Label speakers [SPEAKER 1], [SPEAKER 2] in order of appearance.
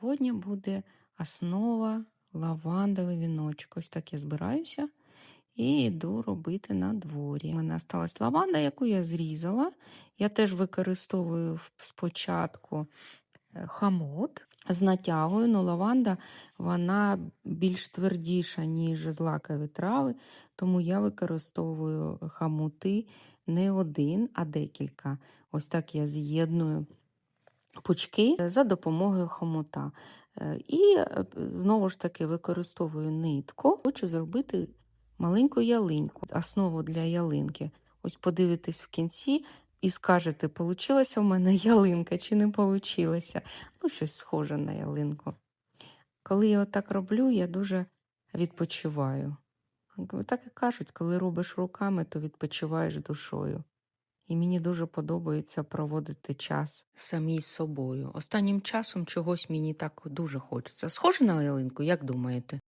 [SPEAKER 1] Сьогодні буде основа лавандовий віночок. Ось так я збираюся і йду робити на дворі. У мене осталась лаванда, яку я зрізала. Я теж використовую спочатку е, хамот з натягою, але лаванда вона більш твердіша, ніж злакові трави, тому я використовую хамути не один, а декілька. Ось так я з'єдную пучки за допомогою хомута. Е, І е, знову ж таки використовую нитку. Хочу зробити маленьку ялинку, основу для ялинки. Ось подивитесь в кінці і скажете, получилася в мене ялинка чи не получилася. Ну, щось схоже на ялинку. Коли я отак роблю, я дуже відпочиваю. Так і кажуть, коли робиш руками, то відпочиваєш душою. І мені дуже подобається проводити час самій собою. Останнім часом чогось мені так дуже хочеться. Схоже на ялинку, як думаєте?